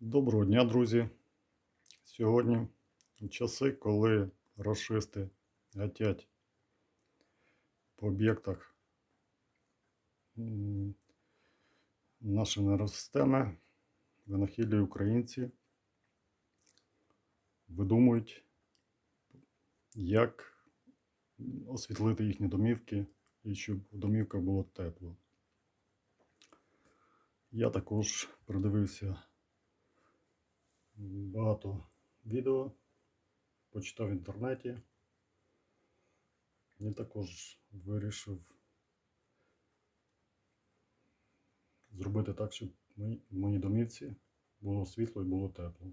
Доброго дня, друзі. Сьогодні часи, коли расисти гатять по об'єктах нашої нейросистеми, винахідливі українці видумують, як освітлити їхні домівки і щоб в домівках було тепло. Я також придивився багато відео, почитав в інтернеті і також вирішив зробити так, щоб в моїй- домівці було світло і було тепло.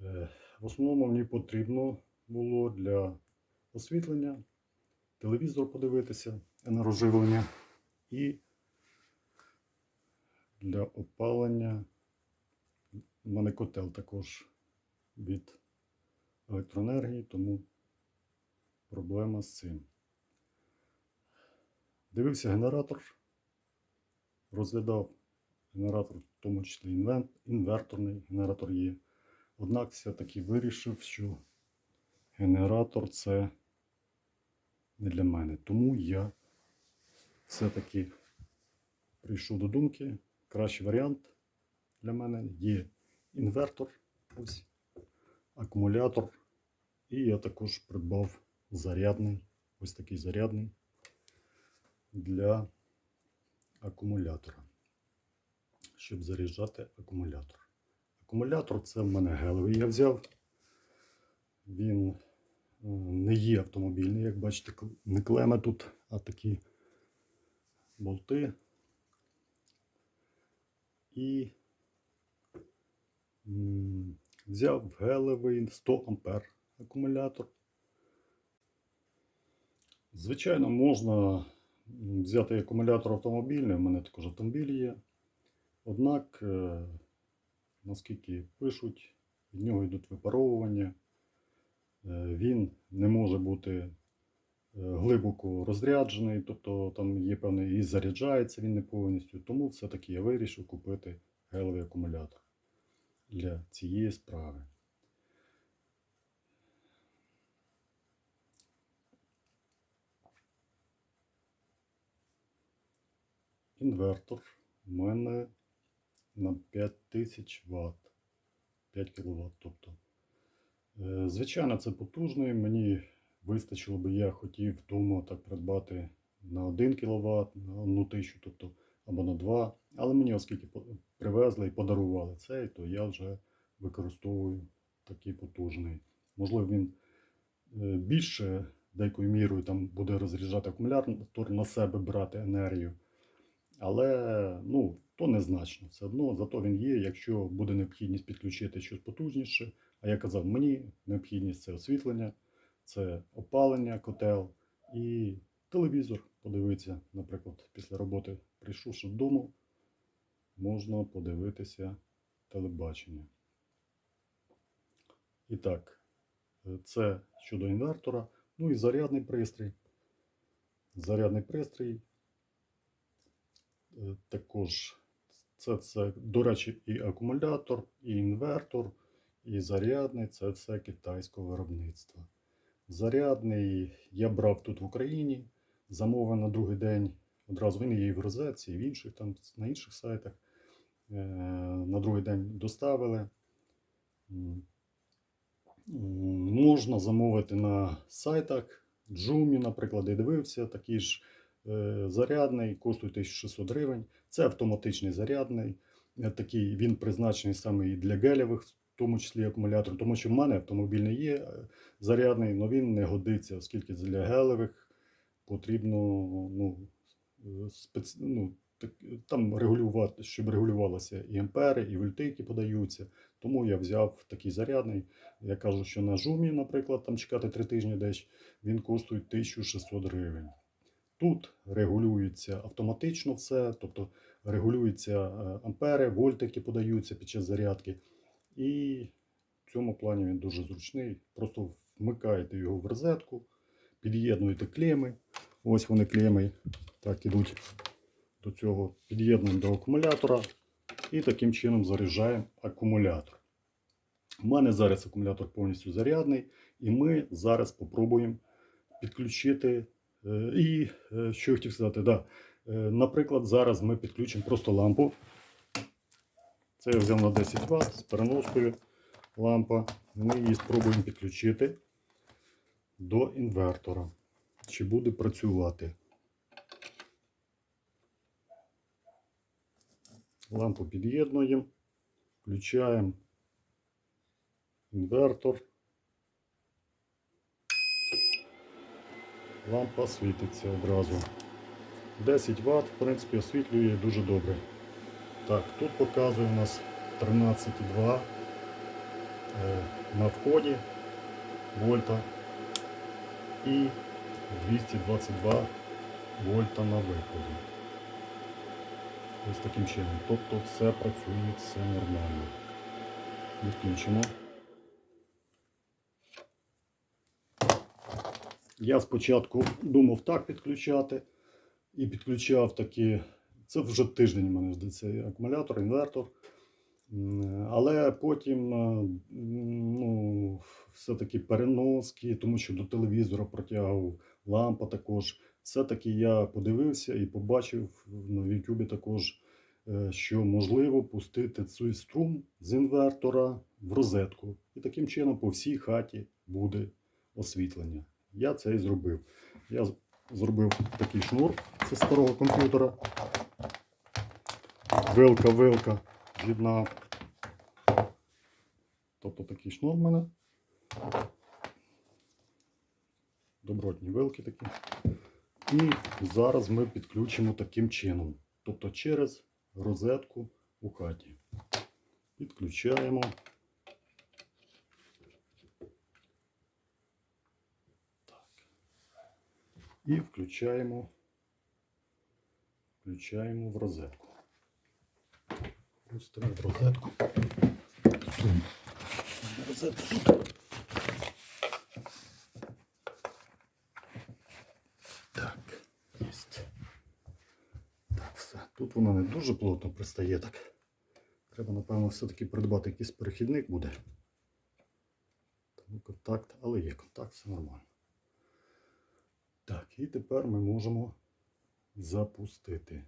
Е, В основному мені потрібно було для освітлення, телевізор подивитися, енергоживлення і для опалення у мене котел також від електроенергії, тому проблема з цим. Дивився генератор, розглядав генератор, в тому числі інверторний генератор є. Однак все-таки вирішив, що генератор це не для мене. Тому я все-таки прийшов до думки, кращий варіант для мене є інвертор, ось акумулятор. І я також придбав зарядний, ось такий зарядний для акумулятора, щоб заряджати акумулятор. Акумулятор це в мене гелевий я взяв. Він е, не є автомобільний, як бачите, не клеми тут, а такі болти. І взяв гелевий 100 ампер акумулятор. Звичайно, можна взяти акумулятор автомобільний, у мене також автомобіль є. Однак, е, наскільки пишуть, від нього йдуть випаровування. Е, Він не може бути е, глибоко розряджений, тобто там є певний і заряджається він не повністю. Тому все-таки я вирішив купити гелевий акумулятор для цієї справи. Інвертор у мене на 5000 Вт. 5 кВт. Тобто. Е, Звичайно, це потужний. Мені вистачило би, я хотів вдома так придбати на 1 кВт, на 1 тисячу, тобто або на 2. Але мені, оскільки привезли і подарували цей, то я вже використовую такий потужний. Можливо, він е, більше деякою мірою там буде розряджати акумулятор на себе брати енергію. Але ну, то незначно. Все одно, зато він є, якщо буде необхідність підключити щось потужніше. А я казав, мені необхідність це освітлення, це опалення, котел і телевізор подивитися. Наприклад, після роботи прийшовши додому, можна подивитися телебачення. І так, е, це щодо інвертора. Ну і зарядний пристрій. Зарядний пристрій. Е, Також це все, до речі, і акумулятор, і інвертор, і зарядний це все китайського виробництва. Зарядний я брав тут в Україні, замовив на другий день. Одразу він є і в розетці, і в інших там на інших сайтах. Е, На другий день доставили. Можна замовити на сайтах. Джумі, наприклад, я дивився, такий ж е, зарядний, коштує 1600 гривень. Це автоматичний зарядний. Е, Такий він призначений саме і для гелєвих, в тому числі акумулятор, тому що в мене автомобільний є е, зарядний, але він не годиться, оскільки для гелевих потрібно ну, спец... ну, там регулювати, щоб регулювалося і ампери, і вольти, які подаються. Тому я взяв такий зарядний. Я кажу, що на жумі, наприклад, там чекати 3 тижні десь, він коштує 1600 гривень. Тут регулюється автоматично все, тобто регулюються е, ампери, вольти, які подаються під час зарядки. І в цьому плані він дуже зручний. Просто вмикаєте його в розетку, під'єднуєте клеми. Ось вони клеми так ідуть до цього. Під'єднуємо до акумулятора. І таким чином заряджаємо акумулятор. У мене зараз акумулятор повністю зарядний, і ми зараз спробуємо підключити. е, І е, що я хотів сказати, да. е, наприклад, зараз ми підключимо просто лампу. Це я взяв на 10 Вт з переноскою лампа. Ми її спробуємо підключити до інвертора. Чи буде працювати. Лампу під'єднуємо, включаємо інвертор. Лампа світиться одразу. 10 Вт, в принципі, освітлює дуже добре. Так, тут показує у нас 13,2 е, на вході вольта і 222 вольта на виході. Ось таким чином. Тобто все працює, все нормально. Відключимо. Я спочатку думав так підключати і підключав такі. Це вже тиждень у мене здається акумулятор, інвертор. Але потім е, ну, все-таки переноски, тому що до телевізора протягував лампа також. Все-таки я подивився і побачив на YouTube також, е, що можливо пустити цей струм з інвертора в розетку. І таким чином по всій хаті буде освітлення. Я це і зробив. Я зробив такий шнур зі старого комп'ютера. Вилка-вилка з'єднав. Тобто такий шнур в мене. Добротні вилки такі. І зараз ми підключимо таким чином. Тобто через розетку у хаті. Підключаємо. І включаємо. Включаємо в розетку. Пустимо в розетку. Тут. Так, єсть. Так, все. Тут воно не дуже плотно пристає так. Треба, напевно, все-таки придбати якийсь перехідник буде. Тому контакт, але є контакт, все нормально. Так, і тепер ми можемо запустити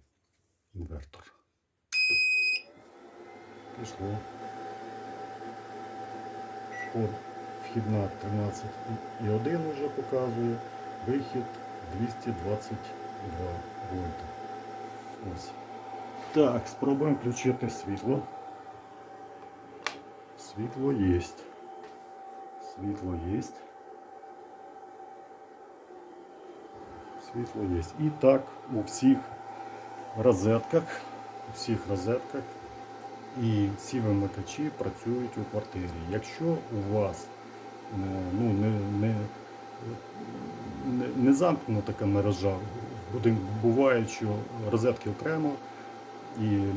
інвертор. Пішло. Вход, вхідна 13,1 вже показує. Вихід 222 вольта. Ось. Так, спробуємо включити світло. Світло є. Світло є. Світло є. І так у всіх розетках, у всіх розетках і всі вимикачі працюють у квартирі. Якщо у вас е, ну, не, не, не, не замкнена така мережа, буває, що розетки окремо і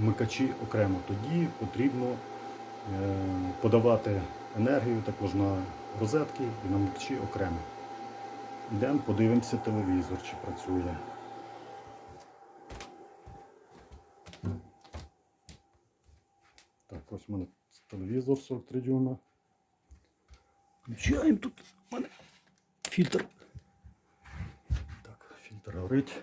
вмикачі окремо, тоді потрібно е, подавати енергію також на розетки і на вмикачі окремо. Йдемо, подивимося телевізор, чи працює. Так, ось у мене телевізор 43 дюйма. Включаємо тут у мене фільтр. Так, фільтр горить.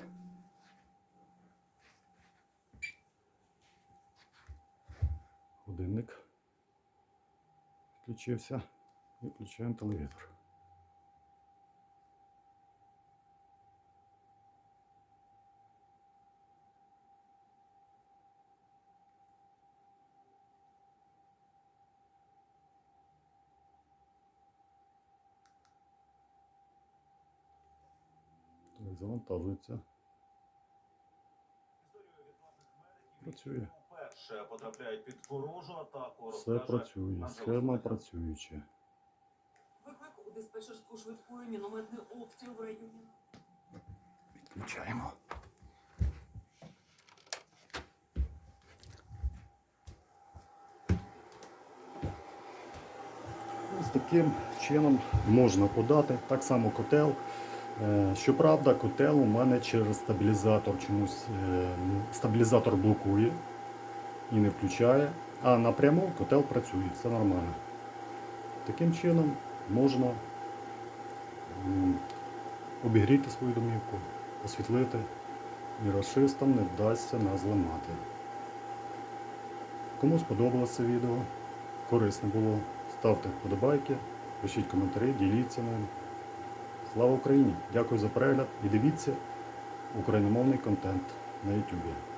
Годинник включився. І включаємо телевізор. Завантажується. Працює. Перше потрапляють під ворожу атаку. Все працює. Схема працююча. Виклик у диспетчерську швидкої мінометний обстріл в районі. Відключаємо. Ось таким чином можна подати. Так само котел. Е, Щоправда, котел у мене через стабілізатор чомусь е, стабілізатор блокує. І не включає, а напряму котел працює, все нормально. Таким чином можна обігріти свою домівку, освітлити і расистам не вдасться нас зламати. Кому сподобалося це відео, корисне було, ставте вподобайки, пишіть коментарі, діліться ним. Слава Україні! Дякую за перегляд і дивіться україномовний контент на YouTube.